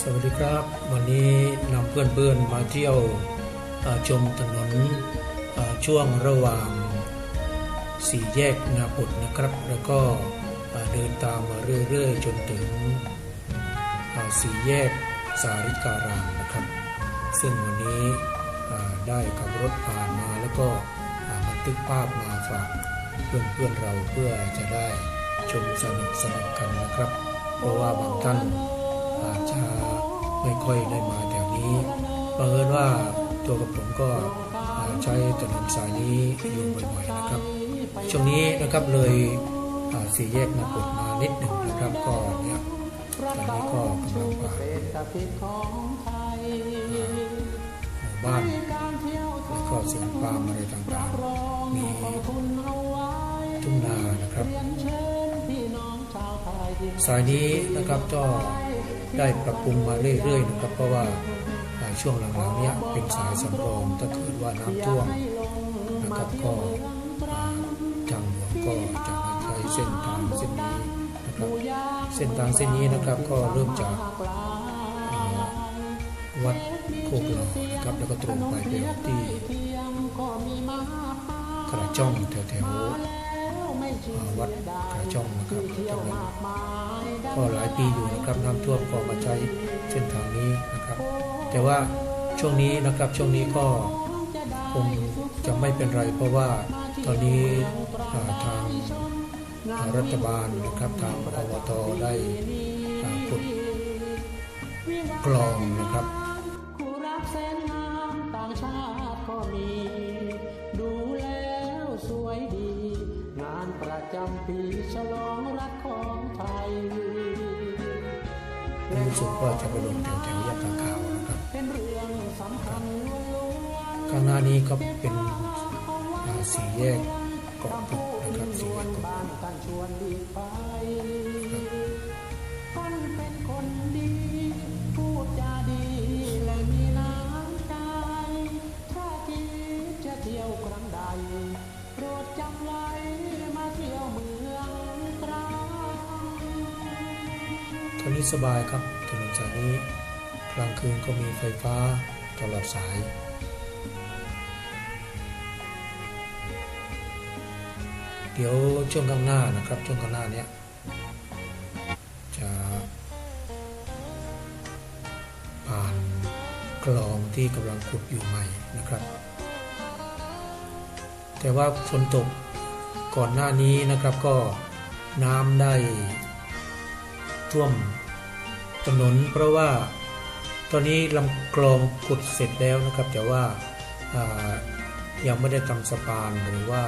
สวัสดีครับ วันนี้นำเพื่อนๆมาเที่ยวชมถนนช่วงระหว่างสี่แยกนาปุดนะครับ แล้วก็เดินตามมาเรื่อยๆ จนถึงสี่แยกสาริการามนะครับ ซึ่งวันนี้ได้ขับรถผ่านมาแล้วก็บันทึกภาพมาฝากเพื่อนๆเราเพื่อจะได้ชมสนุกสนุกกันนะครับ เพราะว่าบางท่าน อาจจะไม่ค่อยได้มาแถวนี้บังเอิญว่าตัวกับผมก็อ่าใช้ถนนสายนี้อยู่บ่อยๆนะครับ ช่วงนี้นะครับเลยสี่แยกนาปดมานิดหนึ่งนะครับก็เนี่ยตอนนี้ก็กำลังผ่านหมู่บ้านแล้วก็สวนปาล์มอะไรต่างๆ มีทุ่งนานะครับสายนี้นะครับก็ ได้ปรับปรุงมาเรื่อยๆนะครับ เพราะว่าช่วงหลังๆเนี้ยเป็นสายสำรองถ้าเกิดว่าน้ำท่วมนะครับก็อ่าทางหลวงก็จะใช้เส้นทางเส้นนี้นะครับเส้นทางเส้นนี้นะครับก็เริ่มจากวัดโคกหล่อนะครับแล้วก็ตรงไปไปที่กระจ้องแถวๆ วัดกระช่องนะครับตรงนั้นก็หลายปีอยู่นะครับน้ำท่วมก็มาใช้เส้นทางนี้นะครับ แต่ว่าช่วงนี้นะครับช่วงนี้ก็คงจะไม่เป็นไร เพราะว่าตอนนี้าทางรัฐบาลนะครับทางอบตได้ขุดกลองนะครับำปีฉลองรักของไทยรู้สึกว่าจะไปลงแถวแถวๆยาตาขาวนะครับเป็นเรื่องสำคัญล้วนข้างหน้านี้ก็เป็นอ่าสี่แยกเกาะปุกนะครับสี่แยกเกาะบ้านกันชวนดีไปท่านเป็นคนดีพูดจาดีและมีน้ำใจถ้าคิดจะเที่ยวครั้งใดโปรดจำไว้มาเที่ยวเมืองตรังตอนนี้สบายครับถนนสายนี้กลางคืนก็มีไฟฟ้าตลอดสายเดี๋ยวช่วงข้างหน้านะครับช่วงข้างหน้าเนี้ยจะผ่านคลองที่กำลังขุดอยู่ใหม่นะครับ แต่ว่าฝนตก ก่อนหน้านี้นะครับก็น้ำได้ท่วมถนนเพราะว่าตอนนี้ลำคลองขุดเสร็จแล้วนะครับ แต่ว่าายังไม่ได้ทำสะพานหรือว่า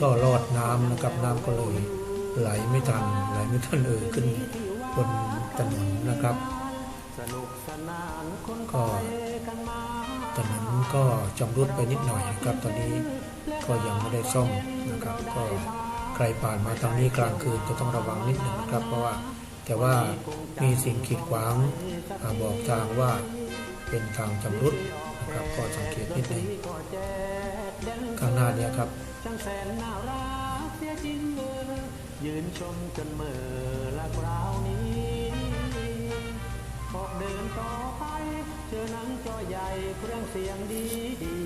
ท่อลอดน้ำนะครับน้ำก็เลยไหลไม่ทันไหลไม่ทันเอ่ยขึ้นบนถนนนะครับก็ถนนก็จำรุดไปนิดหน่อยนะครับตอนนี้ ก็ยังไม่ได้ซ่อมนะครับก็ใครผ่านมาทางนี้กลางคืนก็ต้องระวังนิดหนึ่งนะครับ เพราะว่าแต่ว่ามีสิ่งขีดขวางบอกทางว่าเป็นทางจำรุดนะครับก็สังเกตนิดหนึ่งข้างหน้าเนี้ครับยืนชมจนเมื่อละคราวนี้ ออกเดินต่อไปเจอหนังจอใหญ่เครื่องเสียงดีดี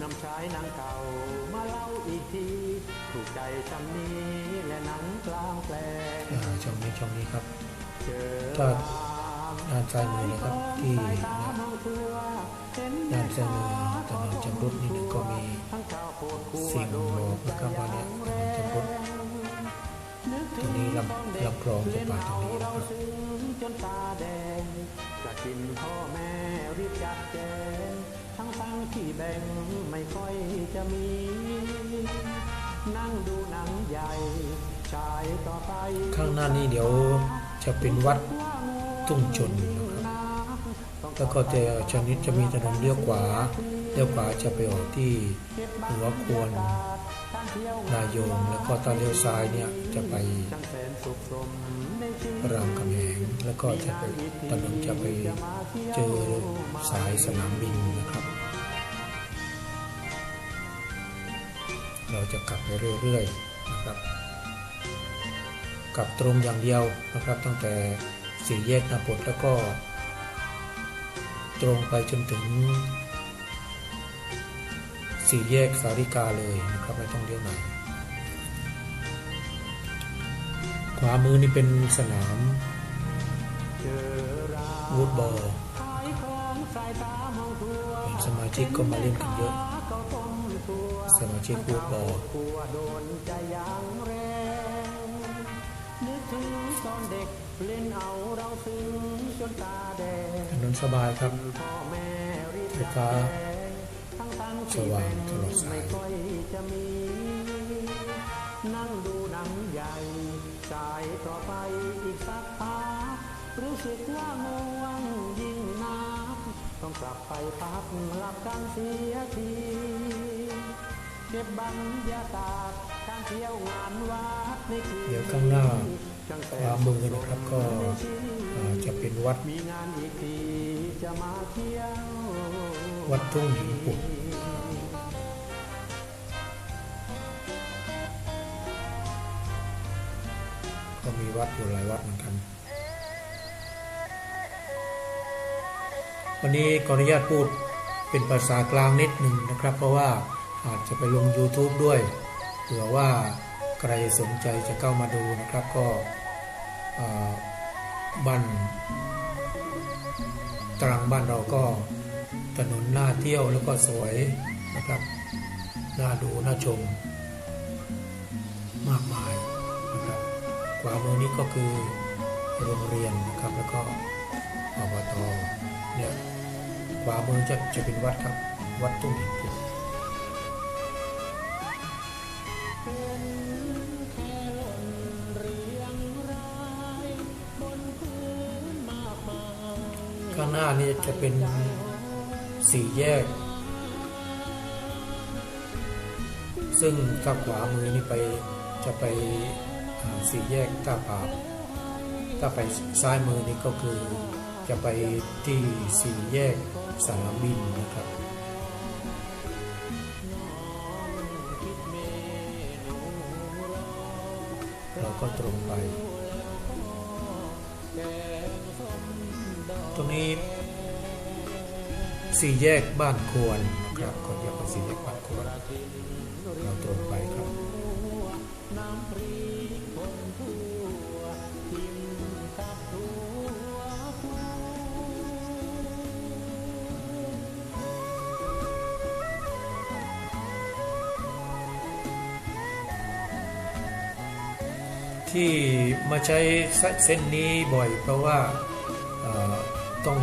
นำชายหนังเก่ามาเล่าอีกที ถูกใจจำนี้และหนังกลางแปลงอ่าช่องนี้ช่องนี้ครับเจอก็ด้านซ้ายมือนะครับที่เนี่ยเมาทั่วเห็นด้านซ้ายมือถนนจำรุดนิดหนึ่งก็มีทั้งข่าวโพดคู่สิ่งบอกนะครับว่าเนี่ยถนนจำรุด ตรงนี้ลำลำคลองจะผ่าตรงนี้นะครับจนตาแดงจะกินพ่อแม่รีบจัดแจงทั้งทั้งที่แบ่งไม่ค่อยจะมี นั่งดูหนังใหญ่ชายต่อไป ข้างหน้านี้เดี๋ยวจะเป็นวัดทุ่งชนนะครับแล้วก็จะชนิดจะมีถนนเลี้ยวขวาเลี้ยวขวาจะไปออกที่หัวควร นายงแล้วก็ตอนเลี้ยวซ้ายเนี่ยจะไปรามคำแหงแล้วก็จะไปถนนจะไปเจอสายสนามบินนะครับ เราจะกลับไปเรื่อยๆนะครับกลับตรงอย่างเดียวนะครับ ตั้งแต่สี่แยกนาปดแล้วก็ ตรงไปจนถึง สี่แยกสาริกาเลยนะครับไม่ต้องเลี้ยวไหนขวามือนี่เป็นสนามวูดบอลสมาชิกก็มาเล่นกันเยอะ สมาชิกวูดบอลกลัวโดนใจอยางแรงนึกถึงตอนเด็กเล่นเอาเราซึ้งจนตาแดงถนนสบายครับไฟฟ้า สว่างตลอดสายไม่ค่อยจะมีนั่งดูหนังใหญ่สายต่อไปอีกสักพักรู้สึกว่าง่วงยิ่งนักต้องกลับไปพักหลับกันเสียทีเก็บบรรยากาศการเที่ยวงานวัดในคืนเดี๋ยวข้างหน้าจังขวามือนะครับก็จะเป็นวัดมีงานอีกทีจะมาเที่ยววัดทุ่งหินปุก ก็มีวัดอยู่หลายวัดเหมือนกัน วันนี้ขออนุญาตพูดเป็นภาษากลางนิดหนึ่งนะครับ เพราะว่าอาจจะไปลง YouTube ด้วยเผื่อว่าใครสนใจจะเข้ามาดูนะครับก็บ้านตรังบ้านเราก็ถนนหน่าเที่ยวแล้วก็สวยนะครับน่าดูน่าชม มากมาย ขวามือนี้ก็คือโรงเรียนนะครับแล้วก็อบตเนี่ยขวามือจะจะเป็นวัดครับ วัดตุ้งหินข้างหน้านี่จะเป็นสี่แยก ซึ่งถ้าขวามือนี่ไปจะไป สี่แยกท่าปราถ้าไปซ้ายมือนี่ก็คือจะไปที่สี่แยกสนามบินนะครับเราก็ตรงไป ตรงนี้สี่แยกบ้านควรนะครับคนเรียกว่าสี่แยกบ้านควรเราตรงไปครับ ที่มาใช้เส้นนี้บ่อย เพราะว่าต้อง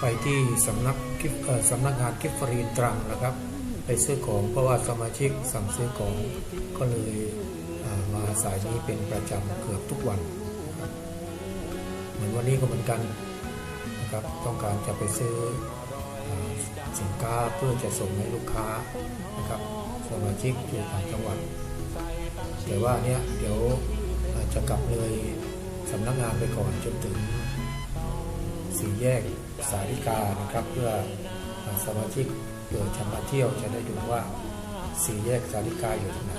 ไปที่สำนักกิฟเอ่อสำนักงานกิฟฟรีนตรังนะครับ ไปซื้อของเพราะว่าสมาชิกสั่งซื้อของก็เลยเอ่อมาสายนี้เป็นประจำเกือบทุกวันเหมือนวันนี้ก็เหมือนกันนะครับต้องการจะไปซื้ออสินค้าเพื่อจะส่งให้ลูกค้านะครับสมาชิกอยู่ต่างจังหวัดแต่ว่าเนี้ยเดี๋ยว จะกลับเลยสำนักงานไปก่อนจนถึงสี่แยกสาริกานะครับ เพื่อสมาชิกเผื่อจะมาเที่ยวจะได้ดูว่าสี่แยกสาริกาอยู่ที่ไหน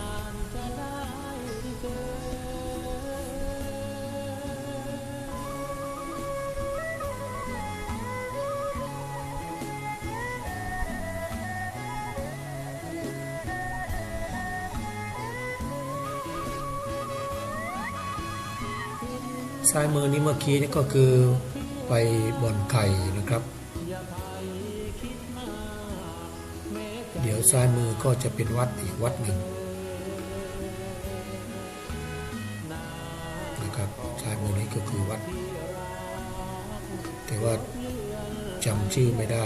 ซ้ายมือนี้เมื่อกี้นี่ก็คือไปบ่อนไข่นะครับ เดี๋ยวซ้ายมือก็จะเป็นวัดอีกวัดหนึ่งนะครับซ้ายมือนี้ก็คือวัด แต่ว่าจำชื่อไม่ได้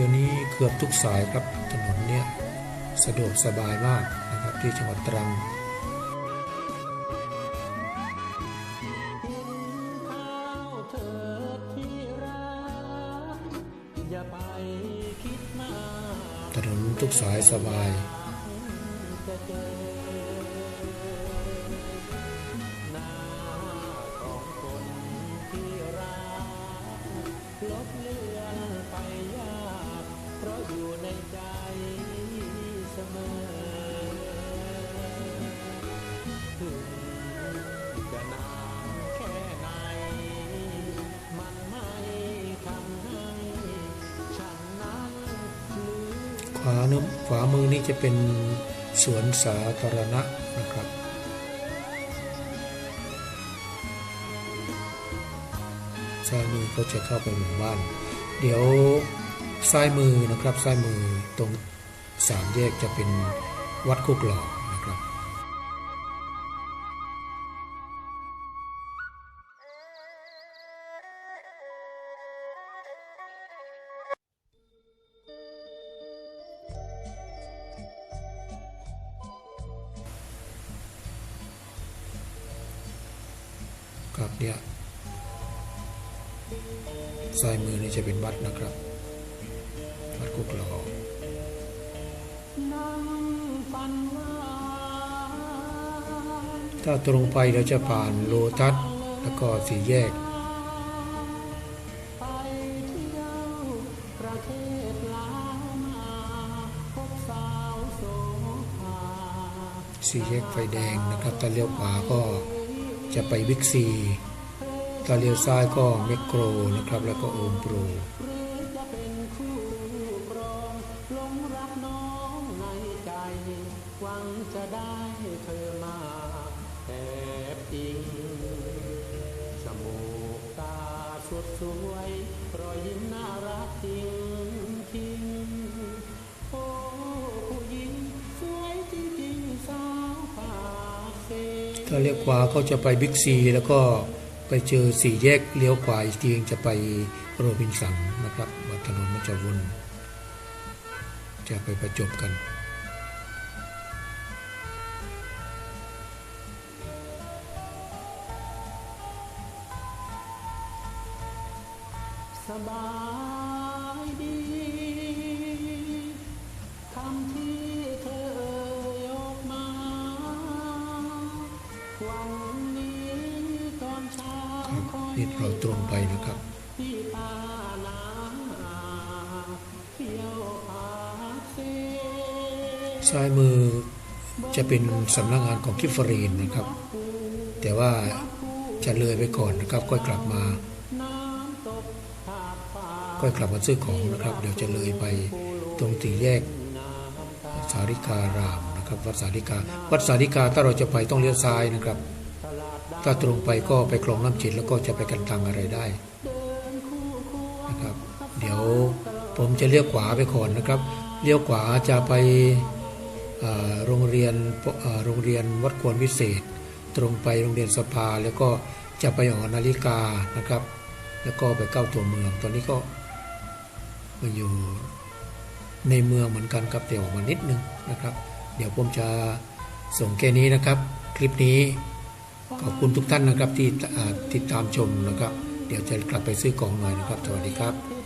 ดี๋ยวนี้เกือบทุกสายครับถนนเนี่ยสะดวกสบายมากนะครับที่จังหวัดตรังข้าวเถิดที่รักอย่าไปคิดมากถนนทุกสายสบายานุขวามือนี่จะเป็นสวนสาธารณะนะครับ ซ้ายมือก็จะเข้าไปหมู่บ้าน เดี๋ยวซ้ายมือนะครับซ้ายมือตรงสามแยกจะเป็นวัดคุกหล่อก วัดนะครับ วัดกุกหลอถ้าตรงไปเราจะผ่านโลตัสแล้วก็สี่แยก สี่แยกไฟแดงนะครับถ้าเลี้ยวขวาก็จะไปวิกซี ถ้าเลี้ยวซ้ายก็เมกโครนะครับ แล้วก็โอมโปรหรือจะเป็นคู่ครองหลงรักน้องในใจหวังจะได้เธอมาแอบอิงจมูกตาสดสวยรอยยิ้มน่ารักจริงจริงโอ้ผู้หญิงสวยจริงๆสาวปากเซถ้าเลี้ยวขวาก็จะไปบิ๊กซีแล้วก็ ไปเจอสี่แยกเลี้ยวขวาอีกทีจะไปโรบินสันนะครับวัดถนนมันจะวนจะไปประจบกัน นี่เราตรงไปนะครับท้ายมือจะเป็นสำนักงานของคิฟฟรีนนะครับ แต่ว่าจะเลยไปก่อนนะครับค่อยกลับมากผาดฟ้าค่อยกลับมาซื้อของนะครับ เดี๋ยวจะเลยไปตรงตีแยกสาริการามนะครับ วัดสาริกา วัดสาริกาถ้าเราจะไปต้องเลี้ยวซ้ายนะครับ ถ้าตรงไปก็ไปคลองน้ำจิตแล้วก็จะไปกันตังอะไรได้นะครับ เดี๋ยวผมจะเลี้ยวขวาไปก่อนนะครับเลี้ยวขวาจะไปโรงเรียนโรงเรียนวัดควรวิเศษ ตรงไปโรงเรียนสภาแล้วก็จะไปหอนาฬิกานะครับ แล้วก็ไปเข้าตัวเมือง ตอนนี้ก็มาอยู่ในเมืองเหมือนกันครับแต่ออกมานิดนึงนะครับ เดี๋ยวผมจะส่งแค่นี้นะครับ คลิปนี้ ขอบคุณทุกท่านนะครับที่ติดตามชมนะครับ เดี๋ยวจะกลับไปซื้อของหน่อยนะครับ สวัสดีครับ